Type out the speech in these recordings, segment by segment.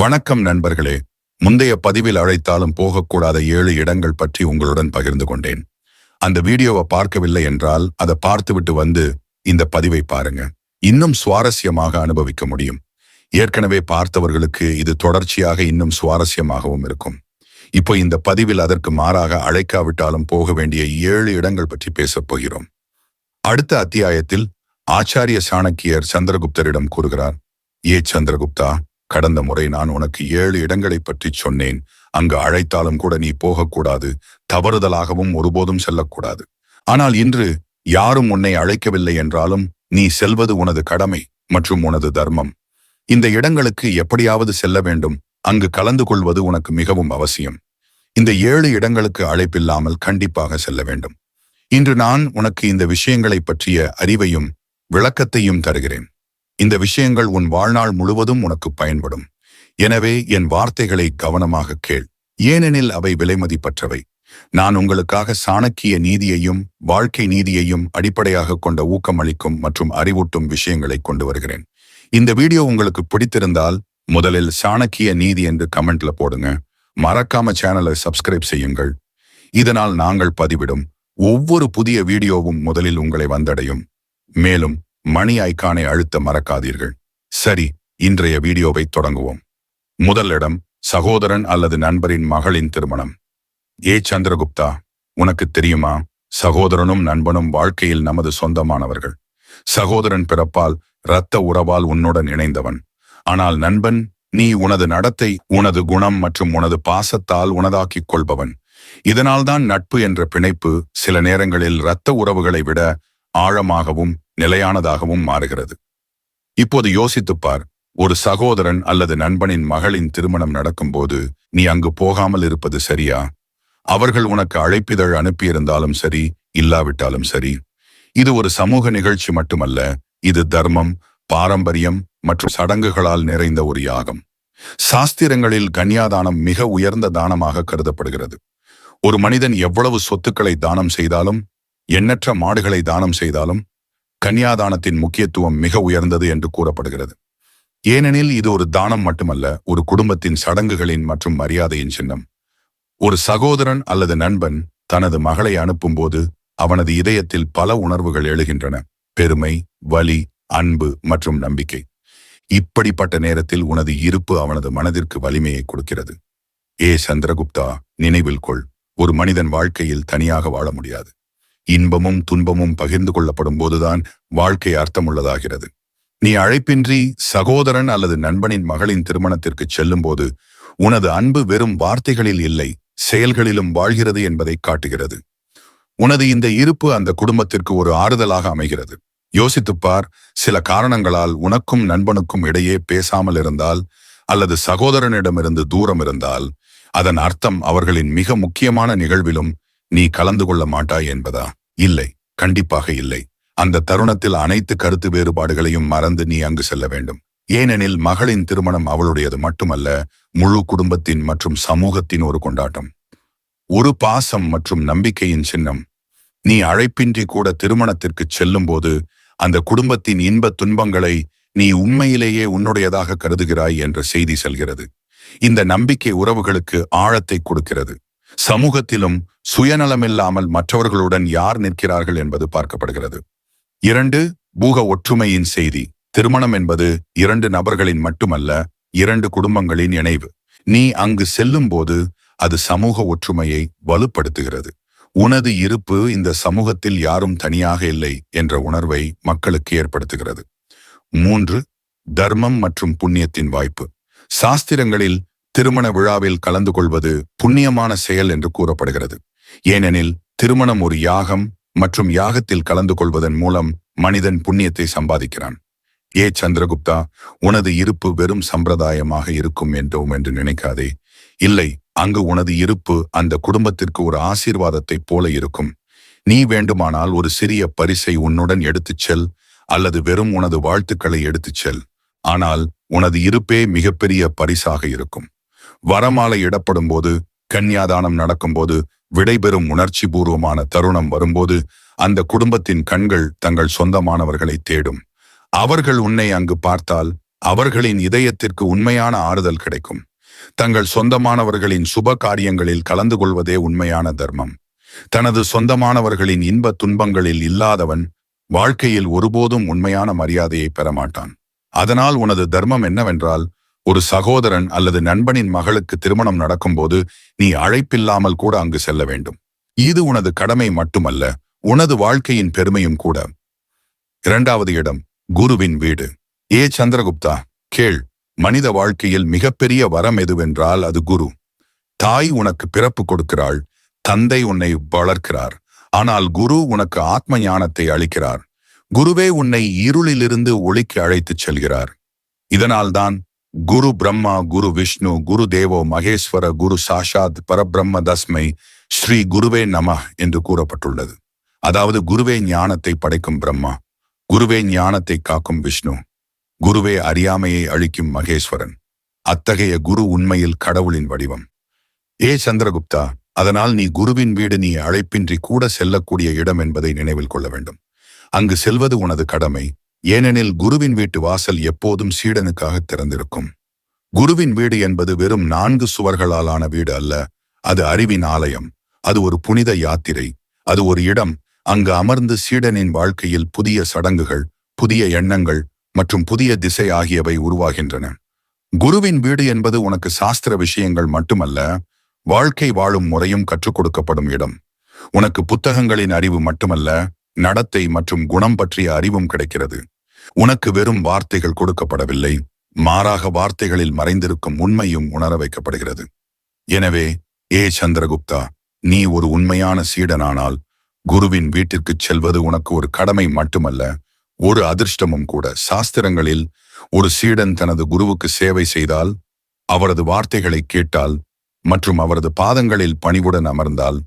வணக்கம் நண்பர்களே. முந்தைய பதிவில் அழைத்தாலும் போகக்கூடாத ஏழு இடங்கள் பற்றி உங்களுடன் பகிர்ந்து கொண்டேன். அந்த வீடியோவை பார்க்கவில்லை என்றால் அதை பார்த்துவிட்டு வந்து இந்த பதிவை பாருங்க. இன்னும் சுவாரஸ்யமாக அனுபவிக்க முடியும். ஏற்கனவே பார்த்தவர்களுக்கு இது தொடர்ச்சியாக இன்னும் சுவாரஸ்யமாகவும் இருக்கும். இப்போ இந்த பதிவில் அதற்கு மாறாக அழைக்காவிட்டாலும் போக வேண்டிய ஏழு இடங்கள் பற்றி பேசப் போகிறோம். அடுத்த அத்தியாயத்தில் ஆச்சாரிய சாணக்கியர் சந்திரகுப்தரிடம் கூறுகிறார் ஏ சந்திரகுப்தா கடந்த முறை நான் உனக்கு ஏழு இடங்களை பற்றி சொன்னேன். அங்கு அழைத்தாலும் கூட நீ போகக்கூடாது. தவறுதலாகவும் ஒருபோதும் செல்லக்கூடாது. ஆனால் இன்று யாரும் உன்னை அழைக்கவில்லை என்றாலும் நீ செல்வது உனது கடமை மற்றும் உனது தர்மம். இந்த இடங்களுக்கு எப்படியாவது செல்ல வேண்டும். அங்கு கலந்து கொள்வது உனக்கு மிகவும் அவசியம். இந்த ஏழு இடங்களுக்கு அழைப்பில்லாமல் கண்டிப்பாக செல்ல வேண்டும். இன்று நான் உனக்கு இந்த விஷயங்களை பற்றிய அறிவையும் விளக்கத்தையும் தருகிறேன். இந்த விஷயங்கள் உன் வாழ்நாள் முழுவதும் உனக்கு பயன்படும். எனவே என் வார்த்தைகளை கவனமாக கேள். ஏனெனில் அவை விலைமதிப்பற்றவை. நான் உங்களுக்காக சாணக்கிய நீதியையும் வாழ்க்கை நீதியையும் அடிப்படையாக கொண்ட ஊக்கமளிக்கும் மற்றும் அறிவூட்டும் விஷயங்களை கொண்டு வருகிறேன். இந்த வீடியோ உங்களுக்கு பிடித்திருந்தால் முதலில் சாணக்கிய நீதி என்று கமெண்ட்ல போடுங்க. மறக்காம சேனலை சப்ஸ்கிரைப் செய்யுங்கள். இதனால் நாங்கள் பதிவிடும். ஒவ்வொரு புதிய வீடியோவும் முதலில் உங்களை வந்தடையும். மேலும் மணி ஐக்கானை அழுத்த மறக்காதீர்கள். சரி இன்றைய வீடியோவை தொடங்குவோம். முதல் இடம் சகோதரன் அல்லது நண்பரின் மகளின் திருமணம். ஏ சந்திரகுப்தா உனக்கு தெரியுமா? சகோதரனும் நண்பனும் வாழ்க்கையில் நமது சொந்தமானவர்கள். சகோதரன் பிறப்பால் இரத்த உறவால் உன்னுடன் இணைந்தவன். ஆனால் நண்பன் நீ உனது நடத்தை உனது குணம் மற்றும் உனது பாசத்தால் உனதாக்கிக் கொள்பவன். இதனால்தான் நட்பு என்ற பிணைப்பு சில நேரங்களில் இரத்த உறவுகளை விட ஆழமாகவும் நிலையானதாகவும் மாறுகிறது. இப்போது யோசித்துப்பார் ஒரு சகோதரன் அல்லது நண்பனின் மகளின் திருமணம் நடக்கும்போது நீ அங்கு போகாமல் இருப்பது சரியா? அவர்கள் உனக்கு அழைப்பிதழ் அனுப்பியிருந்தாலும் சரி இல்லாவிட்டாலும் சரி. இது ஒரு சமூக நிகழ்ச்சி மட்டுமல்ல இது தர்மம் பாரம்பரியம் மற்றும் சடங்குகளால் நிறைந்த ஒரு யாகம். சாஸ்திரங்களில் கன்யாதானம் மிக உயர்ந்த தானமாக கருதப்படுகிறது. ஒரு மனிதன் எவ்வளவு சொத்துக்களை தானம் செய்தாலும் எண்ணற்ற மாடுகளை தானம் செய்தாலும் கன்யாதானத்தின் முக்கியத்துவம் மிக உயர்ந்தது என்று கூறப்படுகிறது. ஏனெனில் இது ஒரு தானம் மட்டுமல்ல ஒரு குடும்பத்தின் சடங்குகளின் மற்றும் மரியாதையின் சின்னம். ஒரு சகோதரன் அல்லது நண்பன் தனது மகளை அனுப்பும்போது அவனது இதயத்தில் பல உணர்வுகள் எழுகின்றன. பெருமை வலி அன்பு மற்றும் நம்பிக்கை. இப்படிப்பட்ட நேரத்தில் உனது இருப்பு அவனது மனதிற்கு வலிமையை கொடுக்கிறது. ஏ சந்திரகுப்தா நினைவில் கொள். ஒரு மனிதன் வாழ்க்கையில் தனியாக வாழ முடியாது. இன்பமும் துன்பமும் பகிர்ந்து கொள்ளப்படும் போதுதான் வாழ்க்கை அர்த்தமுள்ளதாகிறது. நீ அழைப்பின்றி சகோதரன் அல்லது நண்பனின் மகளின் திருமணத்திற்கு செல்லும் போது உனது அன்பு வெறும் வார்த்தைகளில் இல்லை செயல்களிலும் வாழ்கிறது என்பதை காட்டுகிறது. உனது இந்த இருப்பு அந்த குடும்பத்திற்கு ஒரு ஆறுதலாக அமைகிறது. யோசித்துப்பார் சில காரணங்களால் உனக்கும் நண்பனுக்கும் இடையே பேசாமல் இருந்தால் அல்லது சகோதரனிடமிருந்து தூரம் இருந்தால் அதன் அர்த்தம் அவர்களின் மிக முக்கியமான நிகழ்விலும் நீ கலந்து கொள்ள மாட்டாய் என்பதா? இல்லை கண்டிப்பாக இல்லை. அந்த தருணத்தில் அனைத்து கருத்து வேறுபாடுகளையும் மறந்து நீ அங்கு செல்ல வேண்டும். ஏனெனில் மகளின் திருமணம் அவளுடையது மட்டுமல்ல முழு குடும்பத்தின் மற்றும் சமூகத்தின் ஒரு கொண்டாட்டம். ஒரு பாசம் மற்றும் நம்பிக்கையின் சின்னம். நீ அழைப்பின்றி கூட திருமணத்திற்கு செல்லும் போது அந்த குடும்பத்தின் இன்ப துன்பங்களை நீ உண்மையிலேயே உன்னுடையதாக கருதுகிறாய் என்ற செய்தி செல்கிறது. இந்த நம்பிக்கை உறவுகளுக்கு ஆழத்தை கொடுக்கிறது. சமூகத்திலும் சுயநலமில்லாமல் மற்றவர்களுடன் யார் நிற்கிறார்கள் என்பது பார்க்கப்படுகிறது. இரண்டு பூக ஒற்றுமையின் செய்தி. திருமணம் என்பது இரண்டு நபர்களின் மட்டுமல்ல இரண்டு குடும்பங்களின் இணைவு. நீ அங்கு செல்லும் போது அது சமூக ஒற்றுமையை வலுப்படுத்துகிறது. உனது இருப்பு இந்த சமூகத்தில் யாரும் தனியாக இல்லை என்ற உணர்வை மக்களுக்கு ஏற்படுத்துகிறது. மூன்று தர்மம் மற்றும் புண்ணியத்தின் வாய்ப்பு. சாஸ்திரங்களில் திருமண விழாவில் கலந்து கொள்வது புண்ணியமான செயல் என்று கூறப்படுகிறது. ஏனெனில் திருமணம் ஒரு யாகம் மற்றும் யாகத்தில் கலந்து கொள்வதன் மூலம் மனிதன் புண்ணியத்தை சம்பாதிக்கிறான். ஏ சந்திரகுப்தா உனது இருப்பு வெறும் சம்பிரதாயமாக இருக்கும் என்றோம் என்று நினைக்காதே. இல்லை அங்கு உனது இருப்பு அந்த குடும்பத்திற்கு ஒரு ஆசீர்வாதத்தைப் போல இருக்கும். நீ வேண்டுமானால் ஒரு சிறிய பரிசை உன்னுடன் எடுத்துச் செல் அல்லது வெறும் உனது வாழ்த்துக்களை எடுத்துச் செல். ஆனால் உனது இருப்பே மிகப்பெரிய பரிசாக இருக்கும். வரமாலை இடப்படும் போது கன்னியாதானம் நடக்கும்போது விடைபெறும் உணர்ச்சி பூர்வமான தருணம் வரும்போது அந்த குடும்பத்தின் கண்கள் தங்கள் சொந்தமானவர்களை தேடும். அவர்கள் உன்னை அங்கு பார்த்தால் அவர்களின் இதயத்திற்கு உண்மையான ஆறுதல் கிடைக்கும். தங்கள் சொந்தமானவர்களின் சுப காரியங்களில் கலந்து கொள்வதே உண்மையான தர்மம். தனது சொந்தமானவர்களின் இன்ப துன்பங்களில் இல்லாதவன் வாழ்க்கையில் ஒருபோதும் உண்மையான மரியாதையை பெறமாட்டான். அதனால் உனது தர்மம் என்னவென்றால் ஒரு சகோதரன் அல்லது நண்பனின் மகளுக்கு திருமணம் நடக்கும்போது நீ அழைப்பில்லாமல் கூட அங்கு செல்ல வேண்டும். இது உனது கடமை மட்டுமல்ல உனது வாழ்க்கையின் பெருமையும் கூட. இரண்டாவது இடம் குருவின் வீடு. ஏ சந்திரகுப்தா கேள் மனித வாழ்க்கையில் மிகப்பெரிய வரம் எதுவென்றால் அது குரு. தாய் உனக்கு பிறப்பு கொடுக்கிறாள் தந்தை உன்னை வளர்க்கிறார். ஆனால் குரு உனக்கு ஆத்ம ஞானத்தை அளிக்கிறார். குருவே உன்னை இருளிலிருந்து ஒளிக்கு அழைத்துச் செல்கிறார். இதனால்தான் குரு பிரம்மா குரு விஷ்ணு குரு தேவோ மகேஸ்வர குரு சாஷாத் பரபிரம்ம தஸ்மை ஸ்ரீ குருவே நம என்று கூறப்பட்டுள்ளது. அதாவது குருவே ஞானத்தை படைக்கும் பிரம்மா குருவே ஞானத்தை காக்கும் விஷ்ணு குருவே அறியாமையை அழிக்கும் மகேஸ்வரன் அத்தகைய குரு உண்மையில் கடவுளின் வடிவம். ஏ சந்திரகுப்தா அதனால் நீ குருவின் வீடு நீ அழைப்பின்றி கூட செல்லக்கூடிய இடம் என்பதை நினைவில் கொள்ள வேண்டும். அங்கு செல்வது உனது கடமை ஏனெனில் குருவின் வீட்டு வாசல் எப்போதும் சீடனுக்காக திறந்திருக்கும். குருவின் வீடு என்பது வெறும் நான்கு சுவர்களாலான வீடு அல்ல அது அறிவின் ஆலயம் அது ஒரு புனித யாத்திரை அது ஒரு இடம் அங்கு அமர்ந்து சீடனின் வாழ்க்கையில் புதிய சடங்குகள் புதிய எண்ணங்கள் மற்றும் புதிய திசை ஆகியவை உருவாகின்றன. குருவின் வீடு என்பது உனக்கு சாஸ்திர விஷயங்கள் மட்டுமல்ல வாழ்க்கை வாழும் முறையும் கற்றுக் கொடுக்கப்படும் இடம். உனக்கு புத்தகங்களின் அறிவு மட்டுமல்ல நடத்தை மற்றும் குணம் பற்றிய அறிவும் கிடைக்கிறது. உனக்கு வெறும் வார்த்தைகள் கொடுக்கப்படவில்லை. மாறாக வார்த்தைகளில் மறைந்திருக்கும் உண்மையும் உணர வைக்கப்படுகிறது. எனவே ஏ சந்திரகுப்தா நீ ஒரு உண்மையான சீடனானால் குருவின் வீட்டிற்கு செல்வது உனக்கு ஒரு கடமை மட்டுமல்ல. ஒரு அதிர்ஷ்டமும் கூட. சாஸ்திரங்களில் ஒரு சீடன் தனது குருவுக்கு சேவை செய்தால் அவரது வார்த்தைகளை கேட்டால் மற்றும் அவரது பாதங்களில் பணிவுடன் அமர்ந்தால்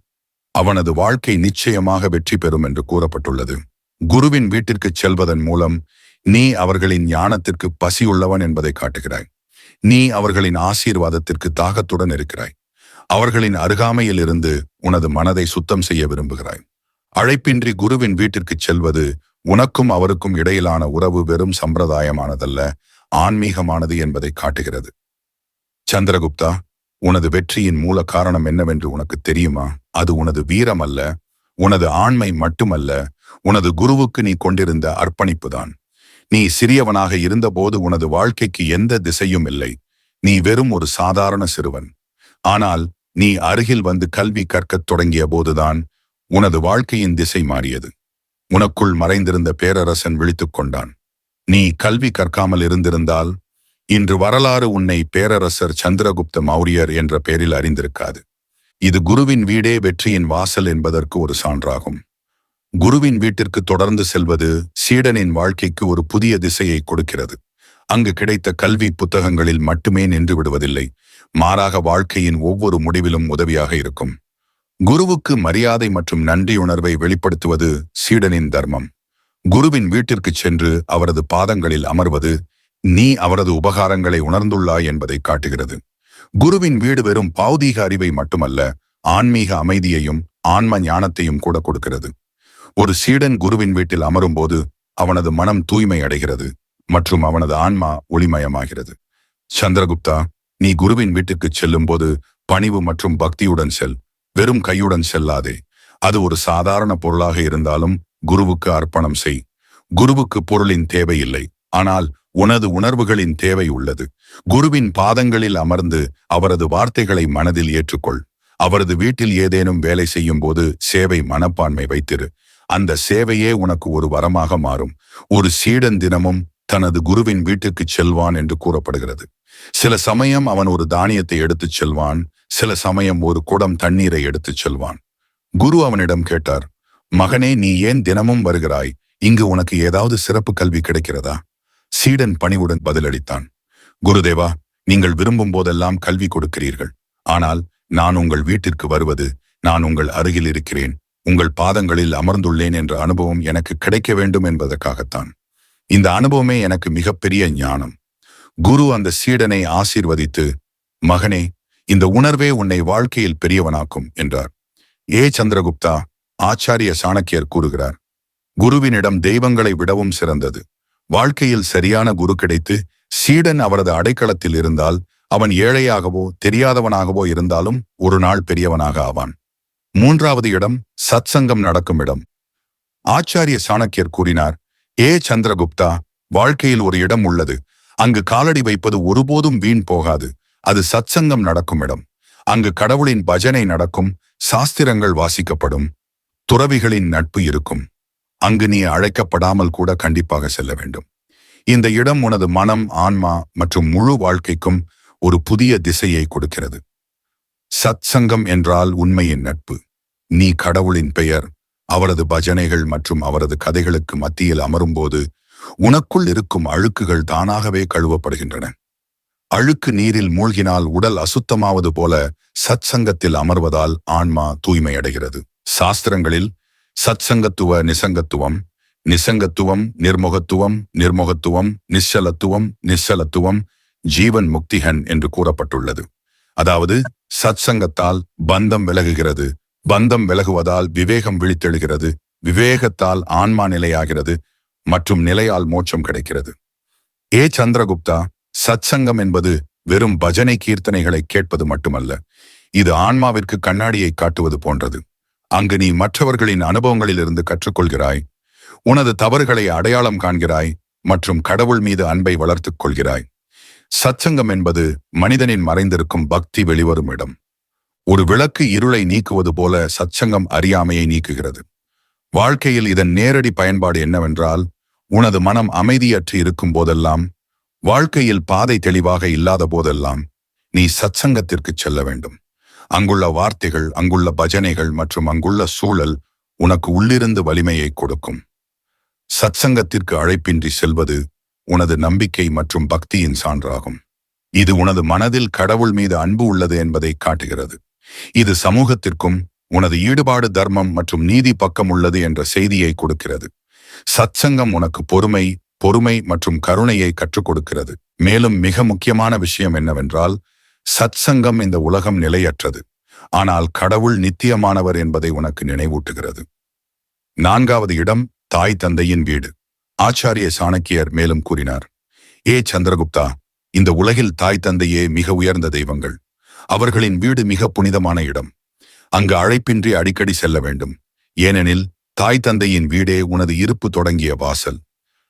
அவனது வாழ்க்கை நிச்சயமாக வெற்றி பெறும் என்று கூறப்பட்டுள்ளது. குருவின் வீட்டிற்கு செல்வதன் மூலம் நீ அவர்களின் ஞானத்திற்கு பசியுள்ளவன் என்பதை காட்டுகிறாய். நீ அவர்களின் ஆசீர்வாதத்திற்கு தாகத்துடன் இருக்கிறாய். அவர்களின் அருகாமையில் இருந்து உனது மனதை சுத்தம் செய்ய விரும்புகிறாய். அழைப்பின்றி குருவின் வீட்டிற்குச் செல்வது உனக்கும் அவருக்கும் இடையிலான உறவு வெறும் சம்பிரதாயமானதல்ல ஆன்மீகமானது என்பதை காட்டுகிறது. சந்திரகுப்தா உனது வெற்றியின் மூல காரணம் என்னவென்று உனக்கு தெரியுமா? அது உனது வீரம் அல்ல உனது ஆண்மை மட்டுமல்ல உனது குருவுக்கு நீ கொண்டிருந்த அர்ப்பணிப்புதான். நீ சிறியவனாக இருந்தபோது உனது வாழ்க்கைக்கு எந்த திசையும் இல்லை. நீ வெறும் ஒரு சாதாரண சிறுவன். ஆனால் நீ அருகில் வந்து கல்வி கற்கத் தொடங்கிய போதுதான் உனது வாழ்க்கையின் திசை மாறியது. உனக்குள் மறைந்திருந்த பேரரசன் விழித்துக் கொண்டான். நீ கல்வி கற்காமல் இருந்திருந்தால் இன்று வரலாறு உன்னை பேரரசர் சந்திரகுப்த மௌரியர் என்ற பெயரில் அறிந்திருக்காது. இது குருவின் வீடே வெற்றியின் வாசல் என்பதற்கு ஒரு சான்றாகும். குருவின் வீட்டிற்கு தொடர்ந்து செல்வது சீடனின் வாழ்க்கைக்கு ஒரு புதிய திசையை கொடுக்கிறது. அங்கு கிடைத்த கல்வி புத்தகங்களில் மட்டுமே நின்று விடுவதில்லை. மாறாக வாழ்க்கையின் ஒவ்வொரு முடிவிலும் உதவியாக இருக்கும். குருவுக்கு மரியாதை மற்றும் நன்றியுணர்வை வெளிப்படுத்துவது சீடனின் தர்மம். குருவின் வீட்டிற்கு சென்று அவரது பாதங்களில் அமர்வது நீ அவரது உபகாரங்களை உணர்ந்துள்ளாய் என்பதை காட்டுகிறது. குருவின் வீடு வெறும் பௌதீக அறிவை மட்டுமல்ல ஆன்மீக அமைதியையும் ஆன்ம ஞானத்தையும் கூட கொடுக்கிறது. ஒரு சீடன் குருவின் வீட்டில் அமரும்போது அவனது மனம் தூய்மை அடைகிறது மற்றும் அவனது ஆன்மா ஒளிமயமாகிறது. சந்திரகுப்தா நீ குருவின் வீட்டுக்கு செல்லும்போது பணிவு மற்றும் பக்தியுடன் செல் வெறும் கையுடன் செல்லாதே. அது ஒரு சாதாரண பொருளாக இருந்தாலும் குருவுக்கு அர்ப்பணம் செய். குருவுக்கு பொருளின் தேவையில்லை ஆனால் உனது உணர்வுகளின் தேவை உள்ளது. குருவின் பாதங்களில் அமர்ந்து அவரது வார்த்தைகளை மனதில் ஏற்றுக்கொள். அவரது வீட்டில் ஏதேனும் வேலை செய்யும் போது சேவை மனப்பான்மை வைத்திரு. அந்த சேவையே உனக்கு ஒரு வரமாக மாறும். ஒரு சீடன் தினமும் தனது குருவின் வீட்டுக்குச் செல்வான் என்று கூறப்படுகிறது. சில சமயம் அவன் ஒரு தானியத்தை எடுத்துச் செல்வான். சில சமயம் ஒரு குடம் தண்ணீரை எடுத்துச் செல்வான். குரு அவனிடம் கேட்டார் மகனே நீ ஏன் தினமும் வருகிறாய்? இங்கு உனக்கு ஏதாவது சிறப்பு கல்வி கிடைக்கிறதா? சீடன் பணிவுடன் பதிலளித்தான். குருதேவா நீங்கள் விரும்பும் போதெல்லாம் கல்வி கொடுக்கிறீர்கள். ஆனால் நான் உங்கள் வீட்டிற்கு வருவது நான் உங்கள் அருகில் இருக்கிறேன். உங்கள் பாதங்களில் அமர்ந்துள்ளேன் என்ற அனுபவம் எனக்கு கிடைக்க வேண்டும் என்பதற்காகத்தான். இந்த அனுபவமே எனக்கு மிகப்பெரிய ஞானம். குரு அந்த சீடனை ஆசீர்வதித்து மகனே இந்த உணர்வே உன்னை வாழ்க்கையில் பெரியவனாக்கும் என்றார். ஏ சந்திரகுப்தா ஆச்சாரிய சாணக்கியர் கூறுகிறார் குருவினிடம் தெய்வங்களை விடவும் சிறந்தது. வாழ்க்கையில் சரியான குரு கிடைத்து சீடன் அவரது அடைக்கலத்தில் இருந்தால் அவன் ஏழையாகவோ தெரியாதவனாகவோ இருந்தாலும் ஒரு நாள் பெரியவனாக ஆவான். மூன்றாவது இடம் சத்சங்கம் நடக்கும் இடம். ஆச்சாரிய சாணக்கியர் கூறினார் ஏ சந்திரகுப்தா வாழ்க்கையில் ஒரு இடம் உள்ளது. அங்கு காலடி வைப்பது ஒருபோதும் வீண் போகாது. அது சத்சங்கம் நடக்கும் இடம். அங்கு கடவுளின் பஜனை நடக்கும் சாஸ்திரங்கள் வாசிக்கப்படும் துறவிகளின் நட்பு இருக்கும். அங்கு நீ அழைக்கப்படாமல் கூட கண்டிப்பாக செல்ல வேண்டும். இந்த இடம் உனது மனம் ஆன்மா மற்றும் முழு வாழ்க்கைக்கும் ஒரு புதிய திசையை கொடுக்கிறது. சத்சங்கம் என்றால் உண்மையின் நட்பு. நீ கடவுளின் பெயர் அவரது பஜனைகள் மற்றும் அவரது கதைகளுக்கு மத்தியில் அமரும்போது உனக்குள் இருக்கும் அழுக்குகள் தானாகவே கழுவப்படுகின்றன. அழுக்கு நீரில் மூழ்கினால் உடல் அசுத்தமாவது போல சத்சங்கத்தில் அமர்வதால் ஆன்மா தூய்மையடைகிறது. சாஸ்திரங்களில் சத்சங்கத்துவ நிசங்கத்துவம் நிசங்கத்துவம் நிர்முகத்துவம் நிர்முகத்துவம் நிச்சலத்துவம் நிச்சலத்துவம் ஜீவன் முக்திகன் என்று கூறப்பட்டுள்ளது. அதாவது சத்சங்கத்தால் பந்தம் விலகுகிறது பந்தம் விலகுவதால் விவேகம் விழித்தெழுகிறது விவேகத்தால் ஆன்மா நிலையாகிறது மற்றும் நிலையால் மோட்சம் கிடைக்கிறது. ஏ சந்திரகுப்தா சத்சங்கம் என்பது வெறும் பஜனை கீர்த்தனைகளை கேட்பது மட்டுமல்ல இது ஆன்மாவிற்கு கண்ணாடியை காட்டுவது போன்றது. அங்கு நீ மற்றவர்களின் அனுபவங்களிலிருந்து கற்றுக்கொள்கிறாய். உனது தவறுகளை அடையாளம் காண்கிறாய் மற்றும் கடவுள் மீது அன்பை வளர்த்துக் கொள்கிறாய். சத்சங்கம் என்பது மனிதனின் மறைந்திருக்கும் பக்தி வெளிவரும் இடம். ஒரு விளக்கு இருளை நீக்குவது போல சத்சங்கம் அறியாமையை நீக்குகிறது. வாழ்க்கையில் இதன் நேரடி பயன்பாடு என்னவென்றால் உனது மனம் அமைதியற்று இருக்கும் போதெல்லாம் வாழ்க்கையில் பாதை தெளிவாக இல்லாத போதெல்லாம் நீ சச்சங்கத்திற்கு செல்ல வேண்டும். அங்குள்ள வார்த்தைகள் அங்குள்ள பஜனைகள் மற்றும் அங்குள்ள சூழல் உனக்கு உள்ளிருந்து வலிமையை கொடுக்கும். சத்சங்கத்திற்கு அழைப்பின்றி செல்வது உனது நம்பிக்கை மற்றும் பக்தியின் சான்றாகும். இது உனது மனதில் கடவுள் மீது அன்பு உள்ளது என்பதை காட்டுகிறது. இது சமூகத்திற்கும் உனது ஈடுபாடு தர்மம் மற்றும் நீதி பக்கம் உள்ளது என்ற செய்தியை கொடுக்கிறது. சத்சங்கம் உனக்கு பொறுமை பொறுமை மற்றும் கருணையை கற்றுக் கொடுக்கிறது. மேலும் மிக முக்கியமான விஷயம் என்னவென்றால் சத்சங்கம் இந்த உலகம் நிலையற்றது. ஆனால் கடவுள் நித்தியமானவர் என்பதை உனக்கு நினைவூட்டுகிறது. நான்காவது இடம் தாய் தந்தையின் வீடு. ஆச்சாரிய சாணக்கியர் மேலும் கூறினார் ஏ சந்திரகுப்தா இந்த உலகில் தாய் தந்தையே மிக உயர்ந்த தெய்வங்கள். அவர்களின் வீடு மிக புனிதமான இடம். அங்கு அழைப்பின்றி அடிக்கடி செல்ல வேண்டும். ஏனெனில் தாய் தந்தையின் வீடே உனது இருப்பு தொடங்கிய வாசல்.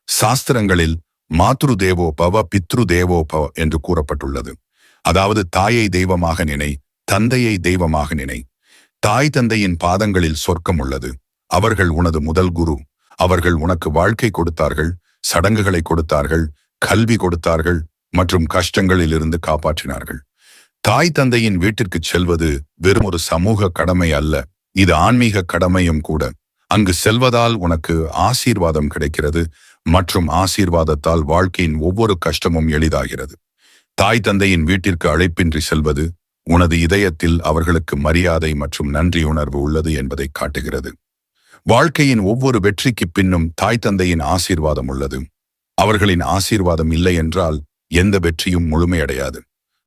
சாஸ்திரங்களில் மாத்ரு தேவோ பவ பித்ரு தேவோ பவ என்று கூறப்பட்டுள்ளது. அதாவது தாயை தெய்வமாக நினை தந்தையை தெய்வமாக நினை. தாய் தந்தையின் பாதங்களில் சொர்க்கம் உள்ளது. அவர்கள் உனது முதல் குரு. அவர்கள் உனக்கு வாழ்க்கை கொடுத்தார்கள் சடங்குகளை கொடுத்தார்கள் கல்வி கொடுத்தார்கள் மற்றும் கஷ்டங்களில் இருந்து காப்பாற்றினார்கள். தாய் தந்தையின் வீட்டிற்கு செல்வது வெறும் ஒரு சமூக கடமை அல்ல. இது ஆன்மீக கடமையும் கூட. அங்கு செல்வதால் உனக்கு ஆசீர்வாதம் கிடைக்கிறது மற்றும் ஆசீர்வாதத்தால் வாழ்க்கையின் ஒவ்வொரு கஷ்டமும் எளிதாகிறது. தாய் தந்தையின் வீட்டிற்கு அழைப்பின்றி செல்வது உனது இதயத்தில் அவர்களுக்கு மரியாதை மற்றும் நன்றி உணர்வு உள்ளது என்பதை காட்டுகிறது. வாழ்க்கையின் ஒவ்வொரு வெற்றிக்கு பின்னும் தாய் தந்தையின் ஆசீர்வாதம் உள்ளது. அவர்களின் ஆசீர்வாதம் இல்லை என்றால் எந்த வெற்றியும் முழுமையடையாது.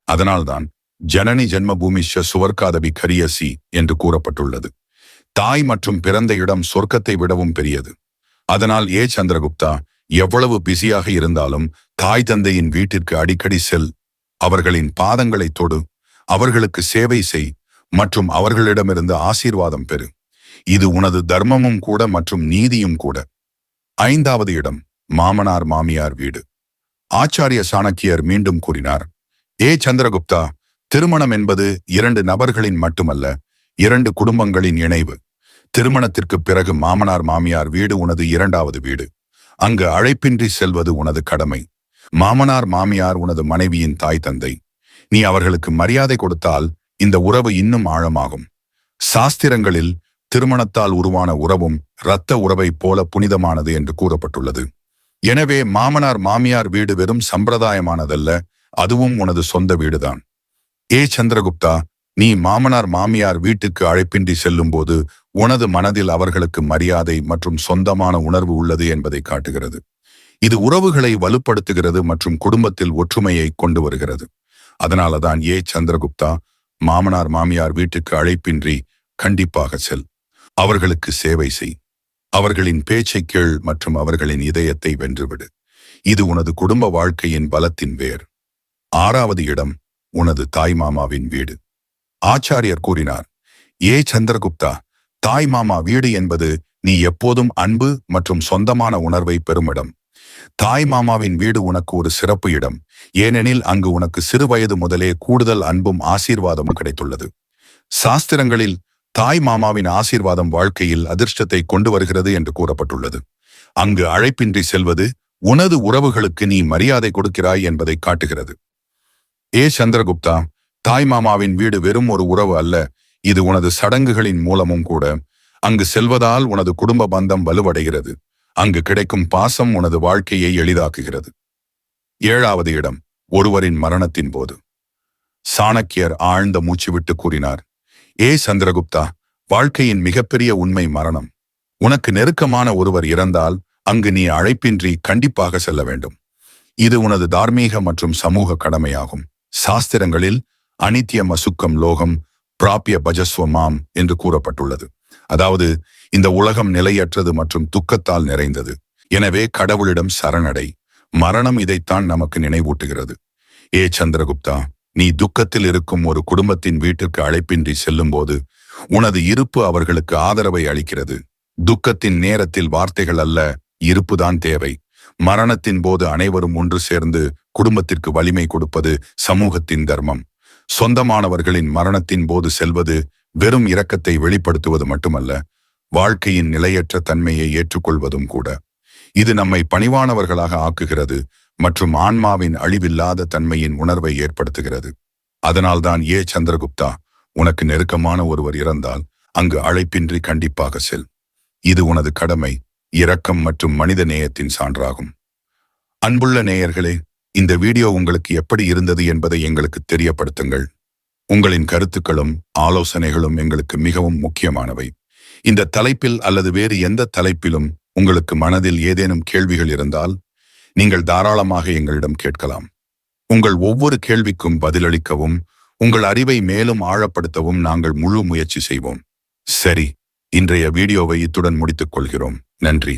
அதனால்தான் ஜனனி ஜென்மபூமிஷ சுவர்க்காதபி கரியசி என்று கூறப்பட்டுள்ளது. தாய் மற்றும் பிறந்த இடம் சொர்க்கத்தை விடவும் பெரியது. அதனால் ஏ சந்திரகுப்தா எவ்வளவு பிஸியாக இருந்தாலும் தாய் தந்தையின் வீட்டிற்கு அடிக்கடி செல் அவர்களின் பாதங்களை தொடு. அவர்களுக்கு சேவை செய் மற்றும் அவர்களிடமிருந்து ஆசீர்வாதம் பெறு. இது உனது தர்மமும் கூட மற்றும் நீதியும் கூட. ஐந்தாவது இடம் மாமனார் மாமியார் வீடு. ஆச்சாரிய சாணக்கியர் மீண்டும் கூறினார் ஏ சந்திரகுப்தா திருமணம் என்பது இரண்டு நபர்களின் மட்டுமல்ல இரண்டு குடும்பங்களின் இணைவு. திருமணத்திற்கு பிறகு மாமனார் மாமியார் வீடு உனது இரண்டாவது வீடு. அங்கு அழைப்பின்றி செல்வது உனது கடமை. மாமனார் மாமியார் உனது மனைவியின் தாய் தந்தை நீ அவர்களுக்கு மரியாதை கொடுத்தால் இந்த உறவு இன்னும் ஆழமாகும். சாஸ்திரங்களில் திருமணத்தால் உருவான உறவும் இரத்த உறவைப் போல புனிதமானது என்று கூறப்பட்டுள்ளது. எனவே மாமனார் மாமியார் வீடு வெறும் சம்பிரதாயமானதல்ல அதுவும் உனது சொந்த வீடுதான். ஏ சந்திரகுப்தா நீ மாமனார் மாமியார் வீட்டுக்கு அழைப்பின்றி செல்லும்போது உனது மனதில் அவர்களுக்கு மரியாதை மற்றும் சொந்தமான உணர்வு உள்ளது என்பதை காட்டுகிறது. இது உறவுகளை வலுப்படுத்துகிறது மற்றும் குடும்பத்தில் ஒற்றுமையை கொண்டு வருகிறது. அதனாலதான் ஏ சந்திரகுப்தா மாமனார் மாமியார் வீட்டுக்கு அழைப்பின்றி கண்டிப்பாக செல். அவர்களுக்கு சேவை செய். அவர்களின் பேச்சை கேள் மற்றும் அவர்களின் இதயத்தை வென்றுவிடு. இது உனது குடும்ப வாழ்க்கையின் பலத்தின் வேர். ஆறாவது இடம் உனது தாய் மாமாவின் வீடு. ஆச்சாரியர் கூறினார் ஏ சந்திரகுப்தா தாய் மாமா வீடு என்பது நீ எப்போதும் அன்பு மற்றும் சொந்தமான உணர்வை பெறுமிடம். தாய் மாமாவின் வீடு உனக்கு ஒரு சிறப்பு இடம். ஏனெனில் அங்கு உனக்கு சிறுவயது முதலே கூடுதல் அன்பும் ஆசீர்வாதமும் கிடைத்துள்ளது. சாஸ்திரங்களில் தாய் மாமாவின் ஆசீர்வாதம் வாழ்க்கையில் அதிர்ஷ்டத்தை கொண்டு வருகிறது என்று கூறப்பட்டுள்ளது. அங்கு அழைப்பின்றி செல்வது உனது உறவுகளுக்கு நீ மரியாதை கொடுக்கிறாய் என்பதை காட்டுகிறது. ஏ சந்திரகுப்தா தாய் மாமாவின் வீடு வெறும் ஒரு உறவு அல்ல இது உனது சடங்குகளின் மூலமும் கூட. அங்கு செல்வதால் உனது குடும்ப பந்தம் வலுவடைகிறது. அங்கு கிடைக்கும் பாசம் உனது வாழ்க்கையை எளிதாக்குகிறது. ஏழாவது இடம் ஒருவரின் மரணத்தின் போது. சாணக்கியர் ஆழ்ந்த மூச்சு விட்டு கூறினார் ஏ சந்திரகுப்தா வாழ்க்கையின் மிகப்பெரிய உண்மை மரணம். உனக்கு நெருக்கமான ஒருவர் இறந்தால் அங்கு நீ அழைப்பின்றி கண்டிப்பாக செல்ல வேண்டும். இது உனது தார்மீக மற்றும் சமூக கடமையாகும். சாஸ்திரங்களில் அனித்திய மசுக்கம் லோகம் பிராபிய பஜஸ்வமாம் என்று கூறப்பட்டுள்ளது. அதாவது இந்த உலகம் நிலையற்றது மற்றும் துக்கத்தால் நிறைந்தது. எனவே கடவுளிடம் சரணடை. மரணம் இதைத்தான் நமக்கு நினைவூட்டுகிறது. ஏ சந்திரகுப்தா நீ துக்கத்தில் இருக்கும் ஒரு குடும்பத்தின் வீட்டிற்கு அழைப்பின்றி செல்லும்போது உனது இருப்பு அவர்களுக்கு ஆதரவை அளிக்கிறது. துக்கத்தின் நேரத்தில் வார்த்தைகள் அல்ல இருப்புதான் தேவை. மரணத்தின் போது அனைவரும் ஒன்று சேர்ந்து குடும்பத்திற்கு வலிமை கொடுப்பது சமூகத்தின் தர்மம். சொந்தமானவர்களின் மரணத்தின் போது செல்வது வெறும் இரக்கத்தை வெளிப்படுத்துவது மட்டுமல்ல வாழ்க்கையின் நிலையற்ற தன்மையை ஏற்றுக்கொள்வதும் கூட. இது நம்மை பணிவானவர்களாக ஆக்குகிறது மற்றும் ஆன்மாவின் அழிவில்லாத தன்மையின் உணர்வை ஏற்படுத்துகிறது. அதனால்தான் ஏ சந்திரகுப்தா உனக்கு நெருக்கமான ஒருவர் இறந்தால் அங்கு அழைப்பின்றி கண்டிப்பாக செல். இது உனது கடமை இரக்கம் மற்றும் மனித நேயத்தின் சான்றாகும். அன்புள்ள நேயர்களே இந்த வீடியோ உங்களுக்கு எப்படி இருந்தது என்பதை எங்களுக்கு தெரியப்படுத்துங்கள். உங்களின் கருத்துக்களும் ஆலோசனைகளும் எங்களுக்கு மிகவும் முக்கியமானவை. இந்த தலைப்பில் அல்லது வேறு எந்த தலைப்பிலும் உங்களுக்கு மனதில் ஏதேனும் கேள்விகள் இருந்தால் நீங்கள் தாராளமாக எங்களிடம் கேட்கலாம். உங்கள் ஒவ்வொரு கேள்விக்கும் பதிலளிக்கவும் உங்கள் அறிவை மேலும் ஆழப்படுத்தவும் நாங்கள் முழு முயற்சி செய்வோம். சரி இன்றைய வீடியோவை இத்துடன் முடித்துக் கொள்கிறோம். நன்றி.